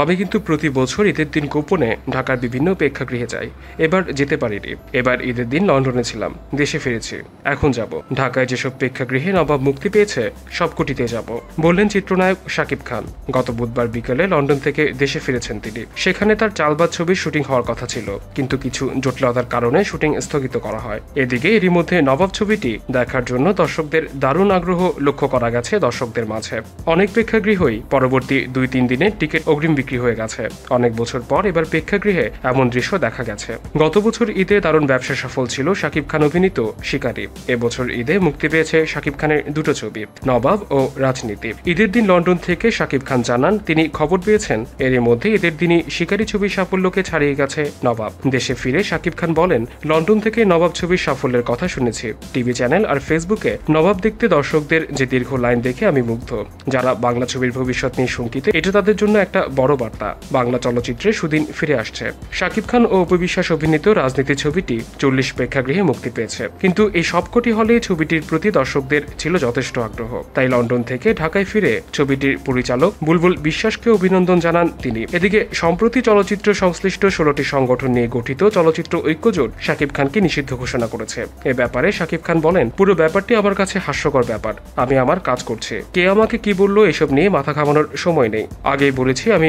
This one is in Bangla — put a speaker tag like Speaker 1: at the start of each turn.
Speaker 1: আমি কিন্তু প্রতি বছর ঈদের দিন গোপনে ঢাকার বিভিন্ন প্রেক্ষাগৃহে যাই এবার যেতে পারিনি। এবার ঈদের দিন লন্ডনে ছিলাম। দেশে ফিরেছি। এখন যাব। ঢাকায় যেসব প্রেক্ষাগৃহে নবাব মুক্তি পেয়েছে, সবকটিতে যাব। বললেন চিত্রনায়ক শাকিব খান। গত বুধবার বিকেলে লন্ডন থেকে দেশে ফিরেছেন তিনি। সেখানে তার চালবাজ ছবির শুটিং হওয়ার কথা ছিল। কিন্তু কিছু জটিলতার কারণে শুটিং স্থগিত করা হয়। এদিকে এরই মধ্যে নবাব ছবিটি দেখার জন্য দর্শকদের দারুণ আগ্রহ লক্ষ্য করা গেছে দর্শকদের মাঝে। অনেক প্রেক্ষাগৃহই পরবর্তী দুই তিন দিনে টিকিট অগ্রিম বিক্রি হয়ে গেছে। অনেক বছর পর এবার প্রেক্ষাগৃহে এমন দৃশ্য দেখা গেছে। গত বছর ঈদে দারুণ ব্যবসা সফল ছিল শাকিব খান অভিনীত শিকারী। এবছর ঈদে মুক্তি পেয়েছে শাকিব খানের দুটো ছবি, নবাব ও রাজনীতি। ঈদের দিন লন্ডন থেকে শাকিব খান জানান, তিনি খবর পেয়েছেন এর মধ্যে ঈদের দিনই শিকারী ছবির সাফল্যকে ছাড়িয়ে গেছে নবাব। দেশে ফিরে শাকিব খান বলেন, লন্ডন থেকে নবাব ছবির সাফল্যের কথা শুনেছি। টিভি চ্যানেল আর ফেসবুকে নবাব দেখতে দর্শকদের যে দীর্ঘ লাইন দেখে আমি মুগ্ধ। যারা বাংলা ছবির ভবিষ্যৎ নিয়ে শঙ্কিত, এটা তাদের জন্য একটা বড় বার্তা। বাংলা চলচ্চিত্রে সুদিন ফিরে আসছে। শাকিব খান ও উপবিশ্বাস অভিনীত রাজনীতি ছবিটি চল্লিশ প্রেক্ষাগৃহে মুক্তি পেয়েছে। কিন্তু এই সবকটি হলে ছবিটির প্রতি দর্শকদের ছিল যথেষ্ট আগ্রহ। তাই লন্ডন থেকে ঢাকায় ফিরে ছবিটির পরিচালক বুলবুল বিশ্বাসকে অভিনন্দন জানান তিনি। এদিকে, সম্প্রতি চলচ্চিত্র সংশ্লিষ্ট ষোলোটি সংগঠন নিয়ে গঠিত চলচ্চিত্র ঐক্যজোট শাকিব খানকে নিষিদ্ধ ঘোষণা করেছে। এ ব্যাপারে শাকিব খান বলেন, পুরো ব্যাপারটি আমার কাছে হাস্যকর ব্যাপার। আমি আমার কাজ করছি। কে আমাকে কি বলল এসব নিয়ে মাথা ঘামানোর সময় নেই। আগেই বলেছি আমি